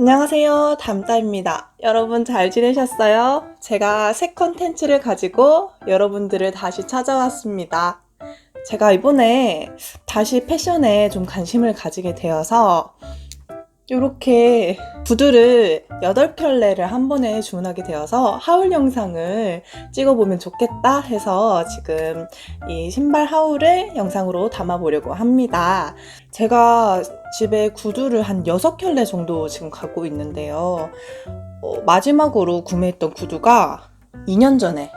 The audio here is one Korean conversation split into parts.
안녕하세요. 담따입니다. 여러분 잘 지내셨어요? 제가 새 컨텐츠를 가지고 여러분들을 다시 찾아왔습니다. 제가 이번에 다시 패션에 좀 관심을 가지게 되어서 이렇게 구두를 8켤레를 한 번에 주문하게 되어서 하울 영상을 찍어보면 좋겠다 해서 지금 이 신발 하울을 영상으로 담아보려고 합니다. 제가 집에 구두를 한 6켤레 정도 지금 갖고 있는데요. 어, 마지막으로 구매했던 구두가 2년 전에,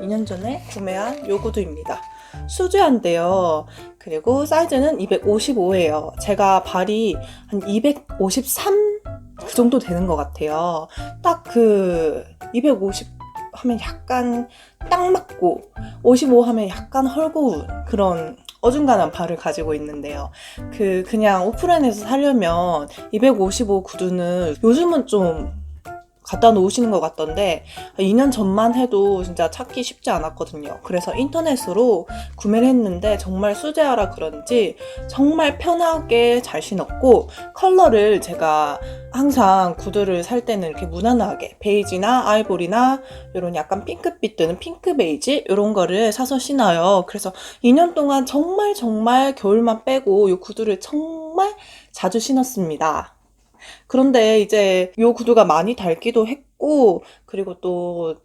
2년 전에 구매한 요 구두입니다. 수제한데요. 그리고 사이즈는 255예요. 제가 발이 한 253? 그 정도 되는 것 같아요. 딱 그, 250 하면 약간 딱 맞고, 55 하면 약간 헐거운 그런 어중간한 발을 가지고 있는데요. 그, 그냥 오프라인에서 사려면 255 구두는 요즘은 좀 갖다 놓으시는 것 같던데 2년 전만 해도 진짜 찾기 쉽지 않았거든요. 그래서 인터넷으로 구매를 했는데 정말 수제하라 그런지 정말 편하게 잘 신었고 컬러를 제가 항상 구두를 살 때는 이렇게 무난하게 베이지나 아이보리나 이런 약간 핑크빛 뜨는 핑크 베이지 이런 거를 사서 신어요. 그래서 2년 동안 정말 정말 겨울만 빼고 이 구두를 정말 자주 신었습니다. 그런데 이제 요 구두가 많이 닳기도 했고, 그리고 또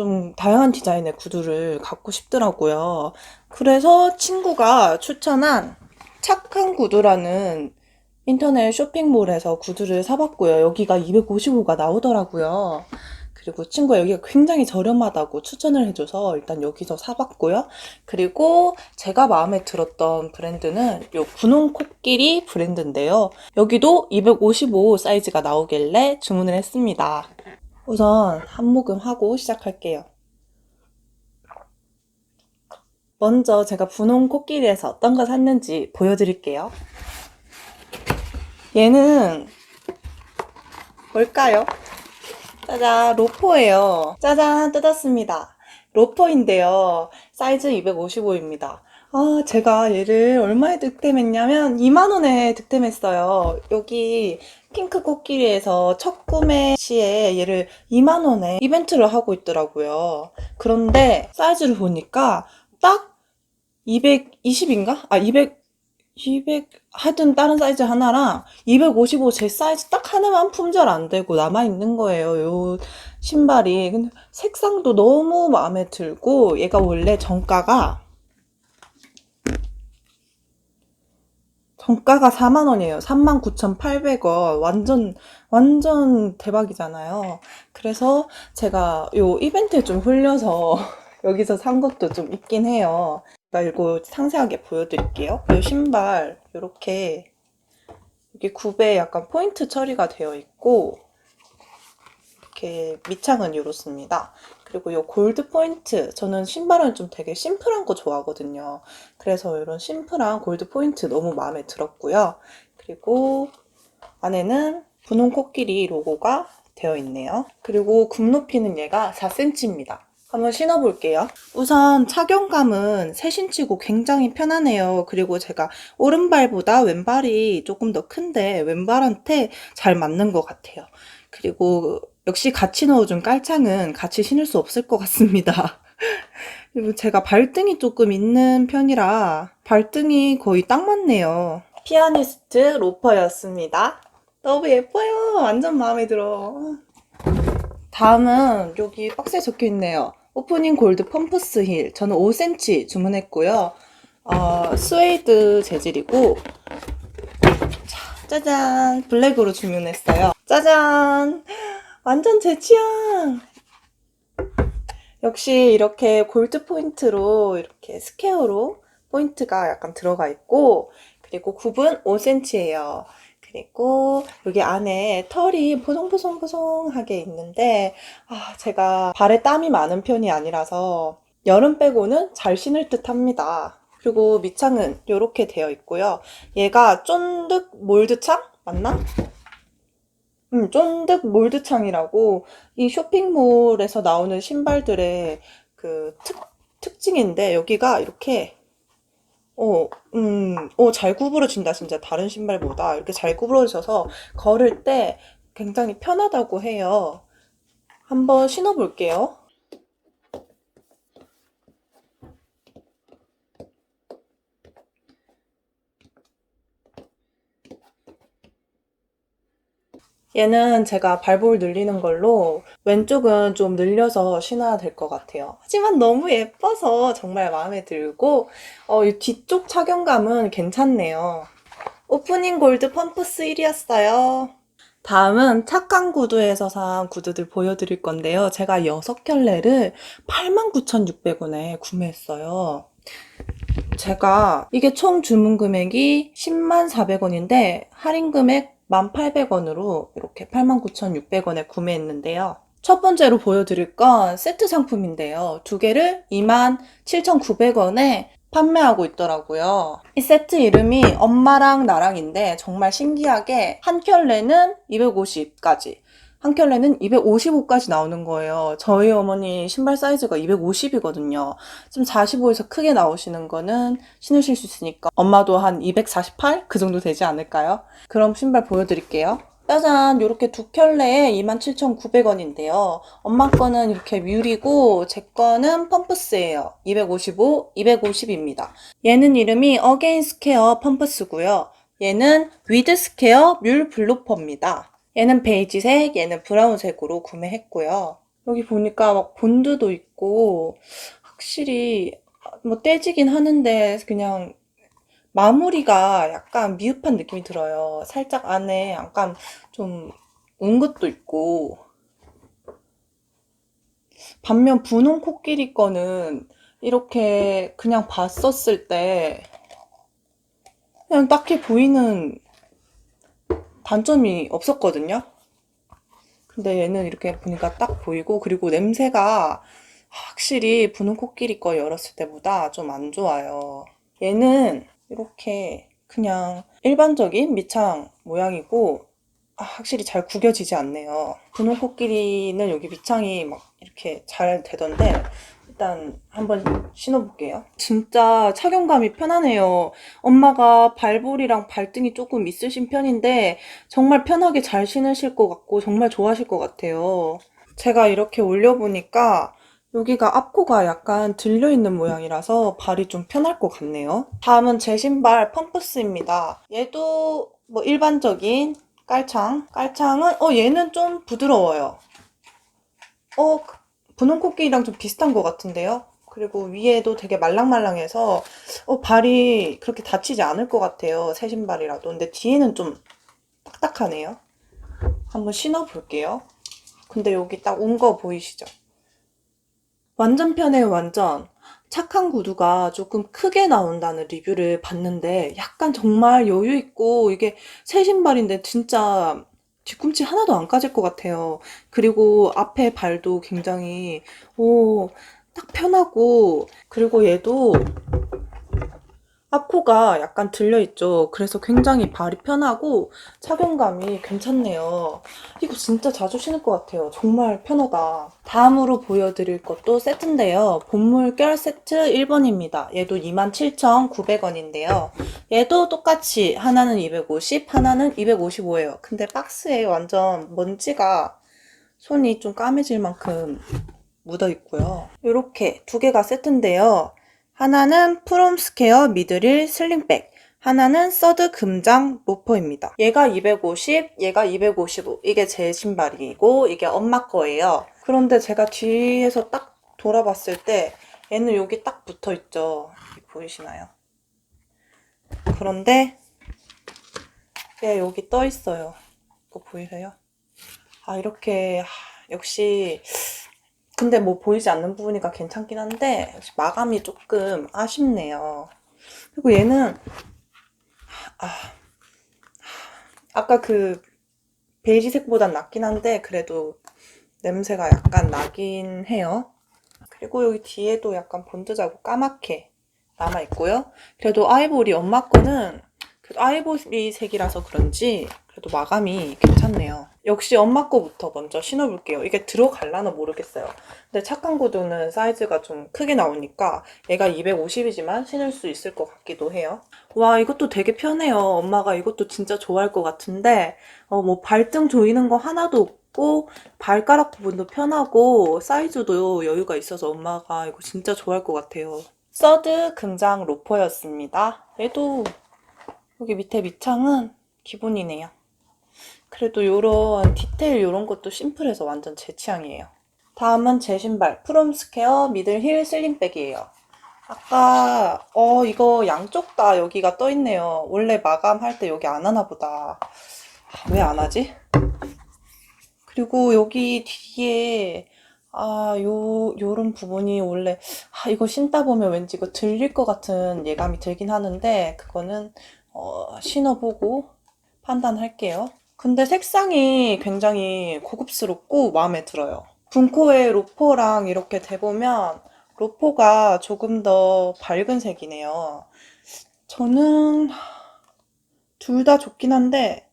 좀 다양한 디자인의 구두를 갖고 싶더라고요. 그래서 친구가 추천한 착한 구두라는 인터넷 쇼핑몰에서 구두를 사봤고요. 여기가 255가 나오더라고요. 그리고 친구가 여기가 굉장히 저렴하다고 추천을 해줘서 일단 여기서 사봤고요. 그리고 제가 마음에 들었던 브랜드는 요 분홍 코끼리 브랜드인데요. 여기도 255 사이즈가 나오길래 주문을 했습니다. 우선 한 모금 하고 시작할게요. 먼저 제가 분홍 코끼리에서 어떤 거 샀는지 보여드릴게요. 얘는 뭘까요? 짜잔, 로퍼예요. 짜잔, 뜯었습니다. 로퍼인데요. 사이즈 255입니다. 아, 제가 얘를 얼마에 득템했냐면 2만원에 득템했어요. 여기 핑크 코끼리에서 첫 구매 시에 얘를 2만원에 이벤트를 하고 있더라고요. 그런데 사이즈를 보니까 딱 220인가? 아, 200, 200, 하여튼 다른 사이즈 하나랑 255 제 사이즈 딱 하나만 품절 안 되고 남아 있는 거예요. 요 신발이. 근데 색상도 너무 마음에 들고 얘가 원래 정가가 정가가 4만 원이에요. 39,800원. 완전 완전 대박이잖아요. 그래서 제가 요 이벤트에 좀 홀려서 여기서 산 것도 좀 있긴 해요. 나 이거 상세하게 보여드릴게요. 이 신발 이렇게 여기 굽에 약간 포인트 처리가 되어 있고 이렇게 밑창은 이렇습니다. 그리고 이 골드 포인트 저는 신발은 좀 되게 심플한 거 좋아하거든요. 그래서 이런 심플한 골드 포인트 너무 마음에 들었고요. 그리고 안에는 분홍 코끼리 로고가 되어 있네요. 그리고 굽 높이는 얘가 4cm입니다. 한번 신어볼게요. 우선 착용감은 새 신치고 굉장히 편하네요. 그리고 제가 오른발보다 왼발이 조금 더 큰데 왼발한테 잘 맞는 것 같아요. 그리고 역시 같이 넣어준 깔창은 같이 신을 수 없을 것 같습니다. 그리고 제가 발등이 조금 있는 편이라 발등이 거의 딱 맞네요. 피아니스트 로퍼였습니다. 너무 예뻐요. 완전 마음에 들어. 다음은 여기 박스에 적혀 있네요. 오프닝 골드 펌프스 힐. 저는 5cm 주문했고요. 어, 스웨이드 재질이고, 자, 짜잔. 블랙으로 주문했어요. 짜잔. 완전 제 취향. 역시 이렇게 골드 포인트로 이렇게 스퀘어로 포인트가 약간 들어가 있고, 그리고 굽은 5cm예요. 그리고 여기 안에 털이 보송보송보송하게 있는데 아, 제가 발에 땀이 많은 편이 아니라서 여름 빼고는 잘 신을 듯 합니다. 그리고 밑창은 이렇게 되어 있고요. 얘가 쫀득 몰드창? 맞나? 음, 쫀득 몰드창이라고 이 쇼핑몰에서 나오는 신발들의 그 특, 특징인데 여기가 이렇게 어, 음, 어, 잘 구부러진다, 진짜. 다른 신발보다. 이렇게 잘 구부러져서 걸을 때 굉장히 편하다고 해요. 한번 신어볼게요. 얘는 제가 발볼 늘리는 걸로 왼쪽은 좀 늘려서 신어야 될 것 같아요. 하지만 너무 예뻐서 정말 마음에 들고 어, 이 뒤쪽 착용감은 괜찮네요. 오프닝 골드 펌프스 1이었어요. 다음은 착한 구두에서 산 구두들 보여드릴 건데요. 제가 6켤레를 89,600원에 구매했어요. 제가 이게 총 주문 금액이 10만 400원인데 할인 금액 1,800원으로 이렇게 89,600원에 구매했는데요. 첫 번째로 보여드릴 건 세트 상품인데요. 두 개를 27,900원에 판매하고 있더라고요. 이 세트 이름이 엄마랑 나랑인데 정말 신기하게 한 켤레는 250까지 한 켤레는 255까지 나오는 거예요. 저희 어머니 신발 사이즈가 250이거든요. 좀 45에서 크게 나오시는 거는 신으실 수 있으니까 엄마도 한 248? 그 정도 되지 않을까요? 그럼 신발 보여드릴게요. 짜잔! 요렇게 두 켤레에 27,900원인데요. 엄마 거는 이렇게 뮬이고 제 거는 펌프스예요. 255, 250입니다. 얘는 이름이 어게인 스퀘어 펌프스고요. 얘는 위드 스퀘어 뮬 블루퍼입니다. 얘는 베이지색, 얘는 브라운색으로 구매했고요. 여기 보니까 막 본드도 있고 확실히 뭐 떼지긴 하는데 그냥 마무리가 약간 미흡한 느낌이 들어요. 살짝 안에 약간 좀운 것도 있고 반면 분홍 코끼리 거는 이렇게 그냥 봤었을 때 그냥 딱히 보이는 단점이 없었거든요. 근데 얘는 이렇게 보니까 딱 보이고 그리고 냄새가 확실히 분홍 코끼리 거 열었을 때보다 좀 안 좋아요. 얘는 이렇게 그냥 일반적인 밑창 모양이고 아, 확실히 잘 구겨지지 않네요. 분홍 코끼리는 여기 밑창이 막 이렇게 잘 되던데 일단 한번 신어볼게요. 진짜 착용감이 편하네요. 엄마가 발볼이랑 발등이 조금 있으신 편인데 정말 편하게 잘 신으실 것 같고 정말 좋아하실 것 같아요. 제가 이렇게 올려보니까 여기가 앞코가 약간 들려있는 모양이라서 발이 좀 편할 것 같네요. 다음은 제 신발 펌프스입니다. 얘도 뭐 일반적인 깔창. 깔창은 어 얘는 좀 부드러워요. 어 분홍 코끼리랑 좀 비슷한 것 같은데요. 그리고 위에도 되게 말랑말랑해서 어, 발이 그렇게 다치지 않을 것 같아요. 새 신발이라도. 근데 뒤에는 좀 딱딱하네요. 한번 신어볼게요. 근데 여기 딱 온 거 보이시죠? 완전 편해요, 완전. 착한 구두가 조금 크게 나온다는 리뷰를 봤는데 약간 정말 여유 있고 이게 새 신발인데 진짜 뒤꿈치 하나도 안 까질 것 같아요. 그리고 앞에 발도 굉장히 오, 딱 편하고 그리고 얘도 앞코가 약간 들려있죠. 그래서 굉장히 발이 편하고 착용감이 괜찮네요. 이거 진짜 자주 신을 것 같아요. 정말 편하다. 다음으로 보여드릴 것도 세트인데요. 본물 결 세트 1번입니다. 얘도 27,900원인데요. 얘도 똑같이 하나는 250, 하나는 255예요. 근데 박스에 완전 먼지가 손이 좀 까매질 만큼 묻어 있고요. 이렇게 두 개가 세트인데요. 하나는 프롬스케어 미드릴 슬링백, 하나는 서드 금장 로퍼입니다. 얘가 250, 얘가 255. 이게 제 신발이고 이게 엄마 거예요. 그런데 제가 뒤에서 딱 돌아봤을 때 얘는 여기 딱 붙어 있죠. 보이시나요? 그런데 얘 여기 떠 있어요. 이거 보이세요? 아 이렇게 하, 역시 근데 뭐 보이지 않는 부분이니까 괜찮긴 한데 마감이 조금 아쉽네요. 그리고 얘는 아, 아까 그 베이지색보단 낫긴 한데 그래도 냄새가 약간 나긴 해요. 그리고 여기 뒤에도 약간 본드 자국 까맣게 남아 있고요. 그래도 아이보리 엄마 거는 그래도 아이보리 색이라서 그런지 그래도 마감이 괜찮네요. 역시 엄마 거부터 먼저 신어볼게요. 이게 들어갈라나 모르겠어요. 근데 착한 구두는 사이즈가 좀 크게 나오니까 얘가 250이지만 신을 수 있을 것 같기도 해요. 와 이것도 되게 편해요. 엄마가 이것도 진짜 좋아할 것 같은데 어, 뭐 발등 조이는 거 하나도 없고 발가락 부분도 편하고 사이즈도 여유가 있어서 엄마가 이거 진짜 좋아할 것 같아요. 서드 금장 로퍼였습니다. 얘도 여기 밑에 밑창은 기본이네요. 그래도 요런 디테일 요런 것도 심플해서 완전 제 취향이에요. 다음은 제 신발 프롬스퀘어 미들 힐 슬림백이에요. 아까 어 이거 양쪽 다 여기가 떠 있네요. 원래 마감할 때 여기 안 하나 보다. 왜 안 하지? 그리고 여기 뒤에 아, 요, 요런 부분이 원래, 아, 이거 신다 보면 왠지 이거 들릴 것 같은 예감이 들긴 하는데, 그거는, 어, 신어보고 판단할게요. 근데 색상이 굉장히 고급스럽고 마음에 들어요. 분코의 로포랑 이렇게 대보면, 로포가 조금 더 밝은 색이네요. 저는, 둘 다 좋긴 한데,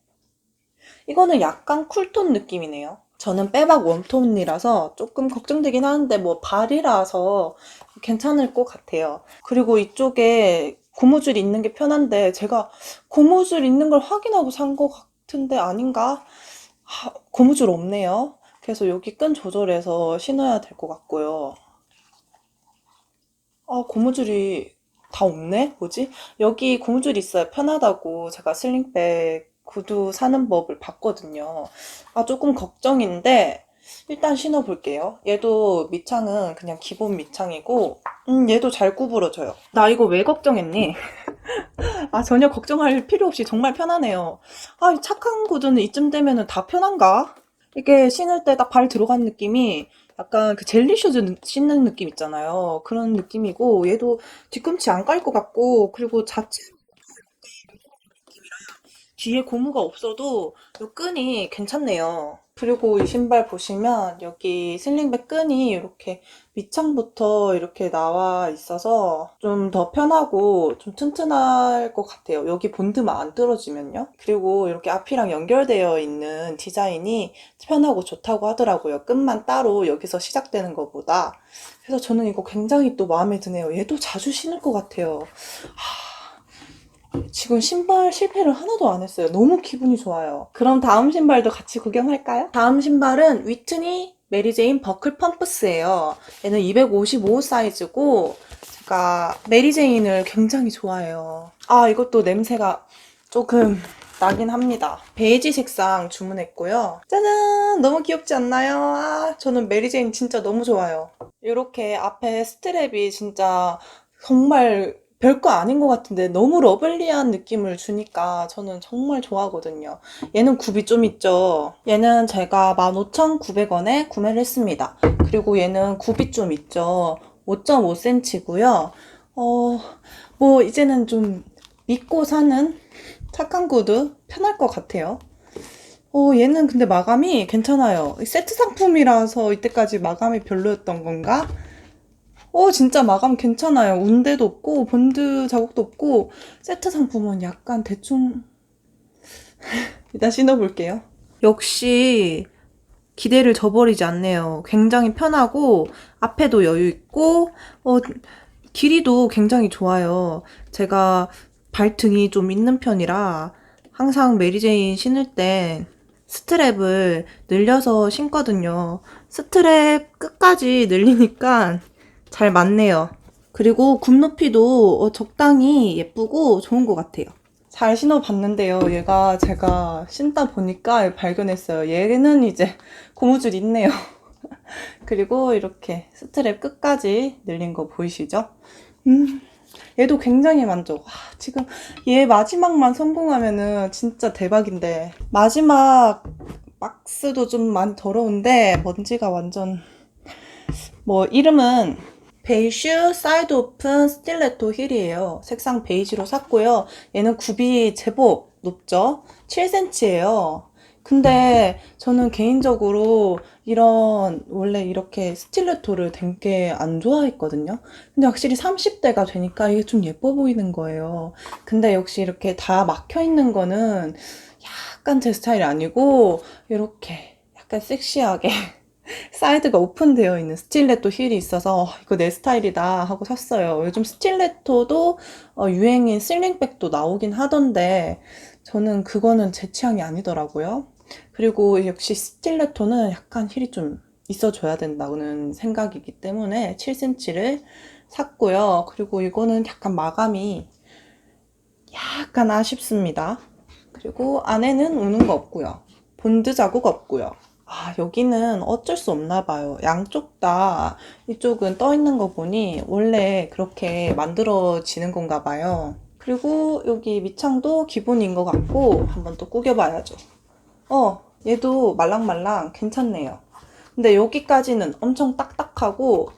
이거는 약간 쿨톤 느낌이네요. 저는 빼박 웜톤이라서 조금 걱정되긴 하는데 뭐 발이라서 괜찮을 것 같아요. 그리고 이쪽에 고무줄 있는 게 편한데 제가 고무줄 있는 걸 확인하고 산 것 같 은데 아닌가? 하, 고무줄 없네요. 그래서 여기 끈 조절해서 신어야 될 것 같고요. 아, 고무줄이 다 없네? 뭐지? 여기 고무줄 있어요. 편하다고 제가 슬링백 구두 사는 법을 봤거든요. 아, 조금 걱정인데, 일단 신어볼게요. 얘도 밑창은 그냥 기본 밑창이고, 음, 얘도 잘 구부러져요. 나 이거 왜 걱정했니? 아, 전혀 걱정할 필요 없이 정말 편하네요. 아, 착한 구두는 이쯤 되면은 다 편한가? 이게 신을 때 딱 발 들어간 느낌이 약간 그 젤리 슈즈 신는 느낌 있잖아요. 그런 느낌이고, 얘도 뒤꿈치 안 깔 것 같고, 그리고 자체 뒤에 고무가 없어도 이 끈이 괜찮네요. 그리고 이 신발 보시면 여기 슬링백 끈이 이렇게 밑창부터 이렇게 나와 있어서 좀 더 편하고 좀 튼튼할 것 같아요. 여기 본드만 안 떨어지면요. 그리고 이렇게 앞이랑 연결되어 있는 디자인이 편하고 좋다고 하더라고요. 끈만 따로 여기서 시작되는 것보다. 그래서 저는 이거 굉장히 또 마음에 드네요. 얘도 자주 신을 것 같아요. 하... 지금 신발 실패를 하나도 안 했어요. 너무 기분이 좋아요. 그럼 다음 신발도 같이 구경할까요? 다음 신발은 위트니 메리제인 버클 펌프스예요. 얘는 255 사이즈고 제가 메리제인을 굉장히 좋아해요. 아 이것도 냄새가 조금 나긴 합니다. 베이지 색상 주문했고요. 짜잔! 너무 귀엽지 않나요? 아, 저는 메리제인 진짜 너무 좋아요. 이렇게 앞에 스트랩이 진짜 정말 별거 아닌 것 같은데 너무 러블리한 느낌을 주니까 저는 정말 좋아하거든요. 얘는 굽이 좀 있죠. 얘는 제가 15,900원에 구매를 했습니다. 그리고 얘는 굽이 좀 있죠. 5.5cm고요. 어, 뭐 이제는 좀 믿고 사는 착한 구두 편할 것 같아요. 어, 얘는 근데 마감이 괜찮아요. 세트 상품이라서 이때까지 마감이 별로였던 건가? 어, 진짜 마감 괜찮아요. 운대도 없고, 본드 자국도 없고, 세트 상품은 약간 대충, 일단 신어볼게요. 역시, 기대를 저버리지 않네요. 굉장히 편하고, 앞에도 여유 있고, 어, 길이도 굉장히 좋아요. 제가 발등이 좀 있는 편이라, 항상 메리제인 신을 때 스트랩을 늘려서 신거든요. 스트랩 끝까지 늘리니까 잘 맞네요. 그리고 굽 높이도 어, 적당히 예쁘고 좋은 것 같아요. 잘 신어봤는데요. 얘가 제가 신다 보니까 발견했어요. 얘는 이제 고무줄 있네요. 그리고 이렇게 스트랩 끝까지 늘린 거 보이시죠? 음, 얘도 굉장히 만족. 와, 지금 얘 마지막만 성공하면은 진짜 대박인데 마지막 박스도 좀 많이 더러운데 먼지가 완전 뭐 이름은 베이슈 사이드 오픈 스틸레토 힐이에요. 색상 베이지로 샀고요. 얘는 굽이 제법 높죠? 7cm예요. 근데 저는 개인적으로 이런 원래 이렇게 스틸레토를 되게 안 좋아했거든요. 근데 확실히 30대가 되니까 이게 좀 예뻐 보이는 거예요. 근데 역시 이렇게 다 막혀 있는 거는 약간 제 스타일이 아니고 이렇게 약간 섹시하게 사이드가 오픈되어 있는 스틸레토 힐이 있어서 어, 이거 내 스타일이다 하고 샀어요. 요즘 스틸레토도 어, 유행인 슬링백도 나오긴 하던데 저는 그거는 제 취향이 아니더라고요. 그리고 역시 스틸레토는 약간 힐이 좀 있어줘야 된다는 생각이기 때문에 7cm를 샀고요. 그리고 이거는 약간 마감이 약간 아쉽습니다. 그리고 안에는 우는 거 없고요. 본드 자국 없고요. 아, 여기는 어쩔 수 없나 봐요. 양쪽 다 이쪽은 떠 있는 거 보니 원래 그렇게 만들어지는 건가 봐요. 그리고 여기 밑창도 기본인 것 같고 한번 또 구겨봐야죠. 어, 얘도 말랑말랑 괜찮네요. 근데 여기까지는 엄청 딱딱하고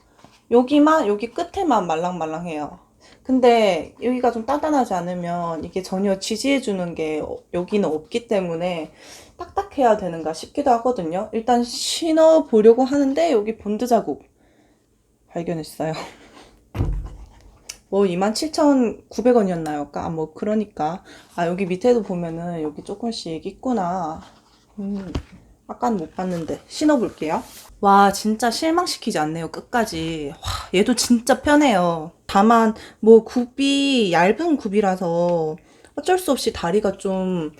여기만 여기 끝에만 말랑말랑해요. 근데 여기가 좀 단단하지 않으면 이게 전혀 지지해주는 게 여기는 없기 때문에 딱딱해야 되는가 싶기도 하거든요. 일단 신어 보려고 하는데 여기 본드 자국 발견했어요. 뭐 27,900원이었나요? 아까 아, 뭐 그러니까 아 여기 밑에도 보면은 여기 조금씩 있구나. 음, 아까는 못 봤는데 신어볼게요. 와 진짜 실망시키지 않네요 끝까지. 와 얘도 진짜 편해요. 다만 뭐 굽이 얇은 굽이라서 어쩔 수 없이 다리가 좀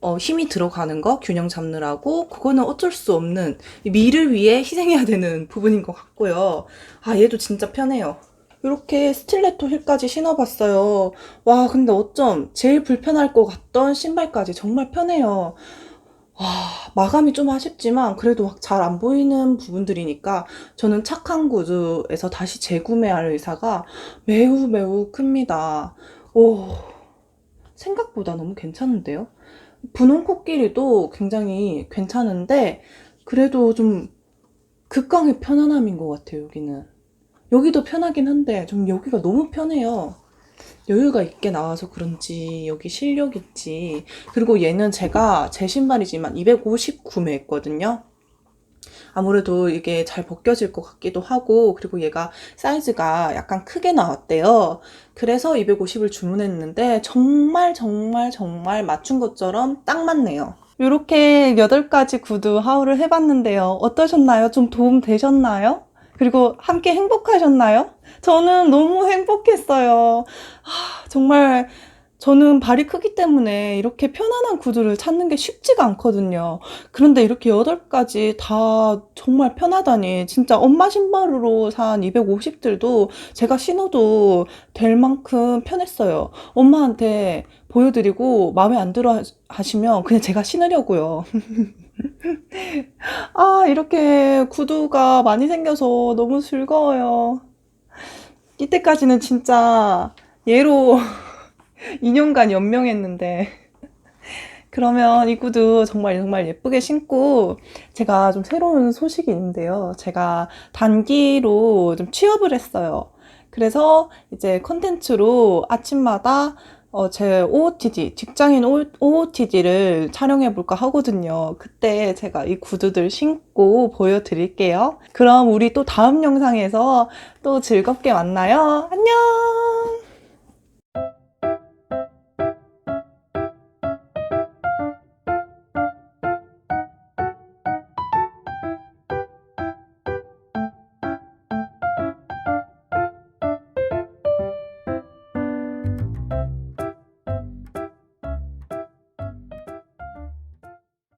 어, 힘이 들어가는 거 균형 잡느라고 그거는 어쩔 수 없는 이 미를 위해 희생해야 되는 부분인 것 같고요. 아 얘도 진짜 편해요. 이렇게 스틸레토 힐까지 신어봤어요. 와 근데 어쩜 제일 불편할 것 같던 신발까지 정말 편해요. 와, 마감이 좀 아쉽지만 그래도 잘 안 보이는 부분들이니까 저는 착한 구두에서 다시 재구매할 의사가 매우 매우 큽니다. 오, 생각보다 너무 괜찮은데요? 분홍 코끼리도 굉장히 괜찮은데 그래도 좀 극강의 편안함인 것 같아요, 여기는. 여기도 편하긴 한데 좀 여기가 너무 편해요. 여유가 있게 나와서 그런지 여기 실력 있지. 그리고 얘는 제가 제 신발이지만 250 구매했거든요. 아무래도 이게 잘 벗겨질 것 같기도 하고 그리고 얘가 사이즈가 약간 크게 나왔대요. 그래서 250을 주문했는데 정말 정말 정말 맞춘 것처럼 딱 맞네요. 이렇게 8가지 구두 하울을 해봤는데요. 어떠셨나요? 좀 도움 되셨나요? 그리고 함께 행복하셨나요? 저는 너무 행복했어요. 아, 정말 저는 발이 크기 때문에 이렇게 편안한 구두를 찾는 게 쉽지가 않거든요. 그런데 이렇게 8가지 다 정말 편하다니 진짜 엄마 신발으로 산 250들도 제가 신어도 될 만큼 편했어요. 엄마한테 보여드리고 마음에 안 들어 하시면 그냥 제가 신으려고요. 아, 이렇게 구두가 많이 생겨서 너무 즐거워요. 이때까지는 진짜 얘로 2년간 연명했는데. 그러면 이 구두 정말 정말 예쁘게 신고 제가 좀 새로운 소식이 있는데요. 제가 단기로 좀 취업을 했어요. 그래서 이제 컨텐츠로 아침마다 어, 제 OOTD, 직장인 OOTD를 촬영해 볼까 하거든요. 그때 제가 이 구두들 신고 보여드릴게요. 그럼 우리 또 다음 영상에서 또 즐겁게 만나요. 안녕!